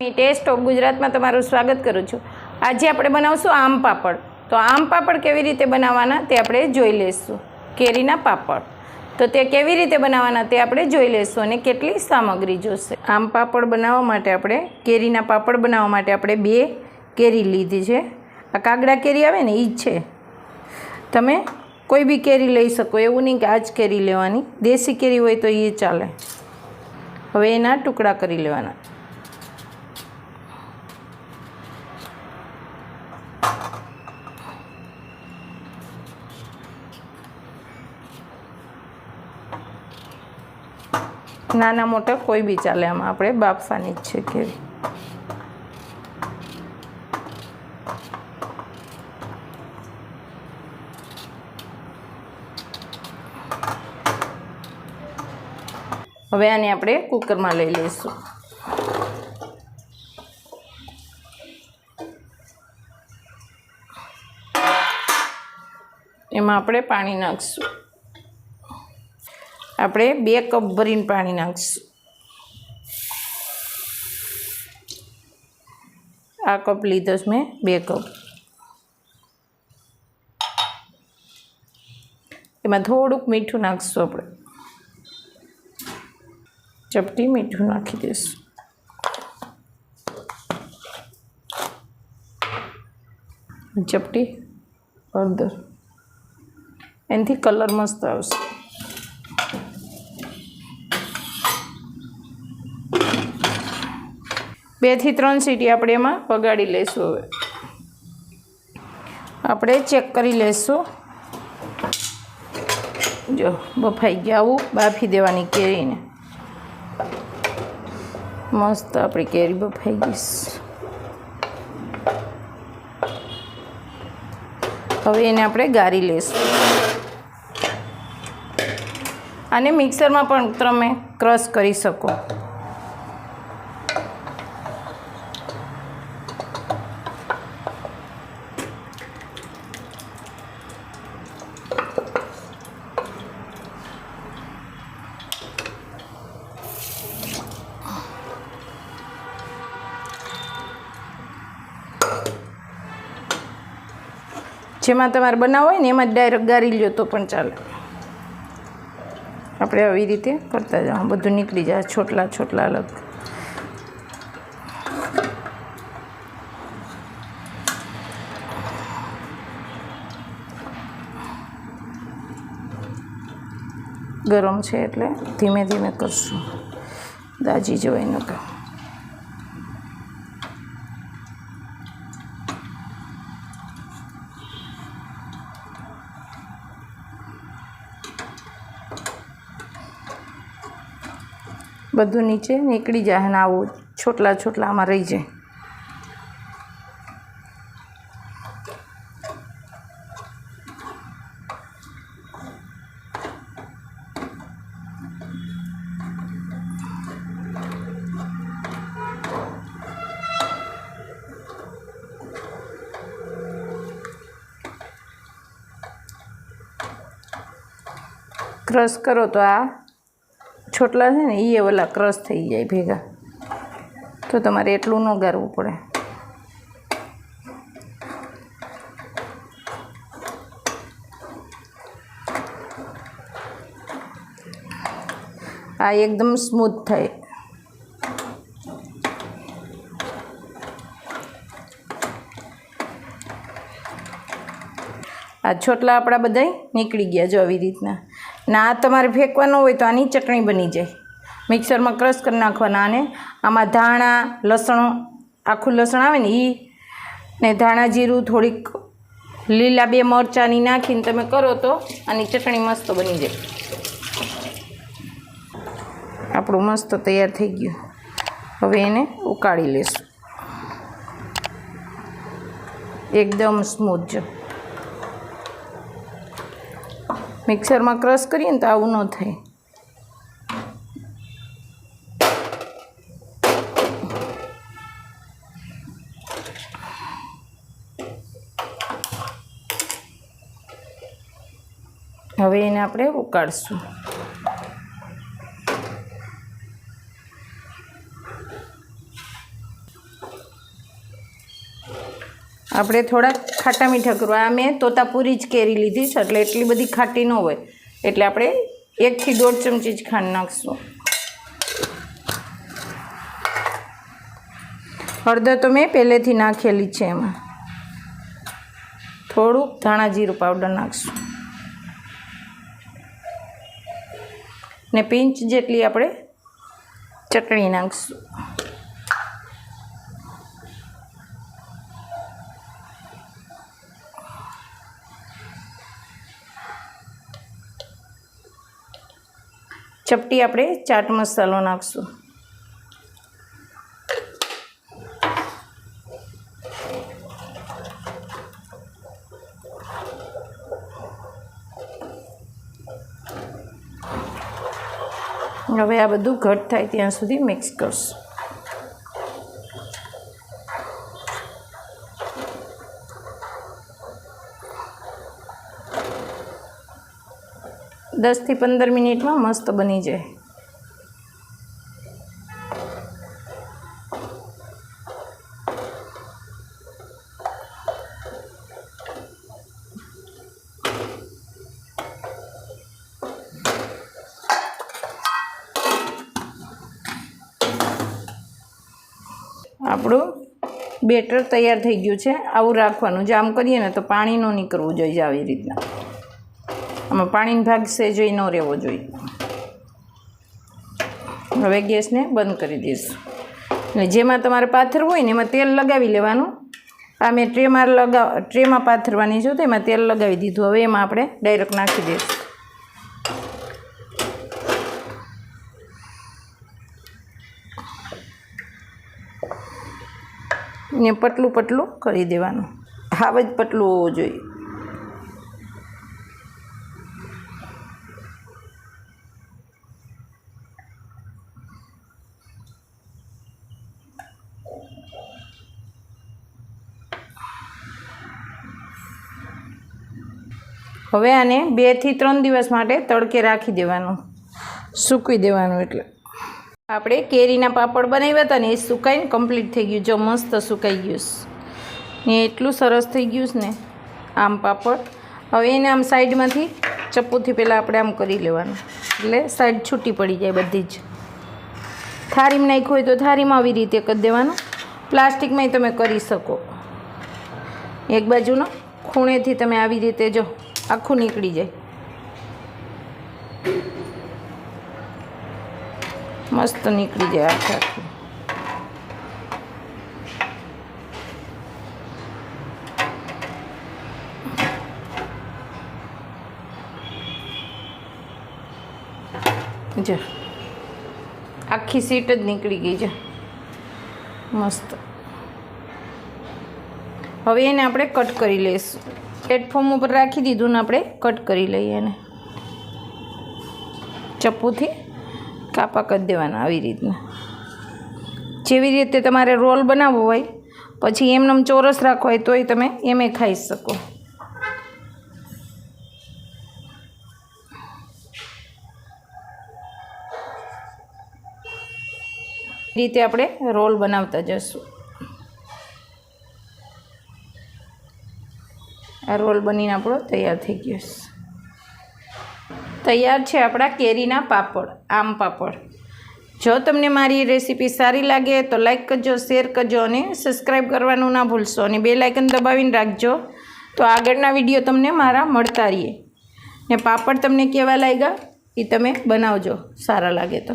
Test of ગુજરાતમાં તમારું સ્વાગત કરું છું. આજે આપણે બનાવશું આમ પાપડ. તો આમ પાપડ કેવી રીતે બનાવવાના તે આપણે જોઈ લઈશું. કેરીના પાપડ. તો તે કેવી રીતે બનાવવાના તે આપણે જોઈ લઈશું અને કેટલી સામગ્રી જોશે. આમ પાપડ બનાવવા માટે આપણે કેરીના પાપડ બનાવવા માટે આપણે બે કેરી લીધી છે. આ કાગડા કેરી આવે ને એ જ છે. તમે કોઈ બી કેરી લઈ શકો. એવું નહીં કે આ જ કેરી લેવાની. દેશી કેરી હોય તો એ ચાલે. હવે એના ટુકડા કરી લેવાના. નાના મોટા કોઈ બી ચાલે, આમાં આપણે બાફવાની જ છે કેરી હવે આને આપણે કુકરમાં લઈ લઈશું. એમાં આપણે પાણી નાખીશું. આપણે બે કપ ભરીને પાણી નાખીશું. આ કપ લીધો છે મેં, બે કપ. એમાં થોડુંક મીઠું નાખીશું આપણે. ચપટી મીઠું નાખી દઈશું. ચપટી, હળદર. એનાથી કલર મસ્ત આવશે. બેથી ત્રણ સીટી આપણે એમાં વગાડી લઈશું હવે. આપણે ચેક કરી લઈશું. જો, બફાઈ ગયા આવું, બાફી દેવાની કેરીને. મસ્ત આપણી કેરી બફાઈ ગઈ. હવે એને આપણે ગાળી લઈશું. આને મિક્સરમાં પણ તમે ક્રશ કરી શકો. જેમાં તમારે બનાવવો હોય ને એમાં જ ડાયરેક્ટ ગારી લ્યો તો પણ ચાલે. આપણે આવી રીતે કરતા જાઓ. બધું નીકળી જાય. છોટલા છોટલા અલગ. ગરમ છે એટલે ધીમે ધીમે કરશું. દાજી જવાય ન કામ બધું નીચે નીકળી જાય અને આવું છોટલા છોટલામાં રહી જાય. ક્રશ કરો તો આ છોટલા છે ને એ ઓલા ક્રશ થઈ જાય ભેગા. તો તમારે એટલું ન ગારવું પડે. આ એકદમ સ્મૂથ થાય. આ છોટલા આપણા બધાય નીકળી ગયા જો આવી રીતના. ના આ તમારે ફેંકવાનો હોય તો આની ચટણી બની જાય. મિક્સરમાં ક્રશ કરી નાખવાના અને આમાં ધાણા, લસણ, આખું લસણ આવે ને એ ને ધાણા જીરું, થોડીક લીલા બે મરચાંની નાખીને તમે કરો તો આની ચટણી મસ્ત બની જાય. આપણું મસ્ત તૈયાર થઈ ગયું. હવે એને ઉકાળી લેશું. એકદમ સ્મૂથ જો. મિક્સરમાં ક્રશ કરીએ ને તો આવું ન થાય. હવે એને આપણે ઉકાળશું. આપણે થોડાક ખાટા મીઠા કરવા આ મેં તોતાપુરી જ કેરી લીધી છે, એટલે એટલી બધી ખાટી ન હોય. એટલે આપણે એકથી દોઢ ચમચી જ ખાંડ નાખશું. હળદર તો મેં પહેલેથી નાખેલી છે એમાં. થોડુંક ધાણા જીરું પાવડર નાખશું. ને પિંચ જેટલી આપણે ચટણી નાખશું. ચપટી આપણે ચાટ મસાલો નાખશું. હવે આ બધું ઘટ થાય ત્યાં સુધી મિક્સ કરશું. દસથી પંદર મિનિટમાં મસ્ત બની જાય. આપણું બેટર તૈયાર થઈ ગયું છે. આવું રાખવાનું. જે આમ કરીએ ને તો પાણી ન નીકળવું જોઈએ આવી રીતના. આમાં પાણીનો ભાગ સેજોઈ ન રહેવો જોઈએ. હવે ગેસને બંધ કરી દઈશું. અને જેમાં તમારે પાથર હોય ને એમાં તેલ લગાવી લેવાનું. આ મેં ટ્રેમાં લગા, ટ્રેમાં પાથરવાની છું તો એમાં તેલ લગાવી દીધું. હવે એમાં આપણે ડાયરેક્ટ નાખી દઈશું. ને પતલું પતલું કરી દેવાનું. હાવ જ પતલું હોવું જોઈએ. હવે આને બેથી ત્રણ દિવસ માટે તડકે રાખી દેવાનું. સૂકવી દેવાનું એટલે. આપણે કેરીના પાપડ બનાવ્યા હતા ને એ સુકાઈને કમ્પ્લીટ થઈ ગયું. જો મસ્ત સુકાઈ ગયું ને એટલું સરસ થઈ ગયું છે ને આમ પાપડ. હવે એને આમ સાઈડમાંથી ચપ્પુથી પહેલાં આપણે આમ કરી લેવાનું. એટલે સાઈડ છૂટી પડી જાય બધી જ. થારીમાં નાખ્યું હોય તો થાળીમાં આવી રીતે કરી દેવાનું. પ્લાસ્ટિકમાંય તમે કરી શકો. એક બાજુનો ખૂણેથી તમે આવી રીતે જો આખું નીકળી જાય. મસ્ત નીકળી જાય આખે આખું. જો. આખી સીટ જ નીકળી ગઈ છે. મસ્ત. હવે એને આપણે કટ કરી લઈશું. પ્લેટફોર્મ ઉપર રાખી દીધું ને આપણે કટ કરી લઈએ એને. ચપ્પુથી કાપા કરી દેવાના આવી રીતના. જેવી રીતે તમારે રોલ બનાવવો હોય, પછી એમનેમ ચોરસ રાખવો હોય તોય તમે એમે ખાઈ શકો. રીતે આપણે રોલ બનાવતા જશું. આ રોલ બનીને આપણો તૈયાર થઈ ગયો છે. તૈયાર છે આપણા કેરીના પાપડ, આમ પાપડ. જો તમને મારી રેસીપી સારી લાગે તો લાઈક કરજો, શેર કરજો અને સબસ્ક્રાઈબ કરવાનું ના ભૂલશો અને બે લાઇકન દબાવીને રાખજો. તો આગળના વીડિયો તમને મારા મળતા રહીએ. ને પાપડ તમને કેવા લાગ્યા એ તમે બનાવજો, સારા લાગે તો.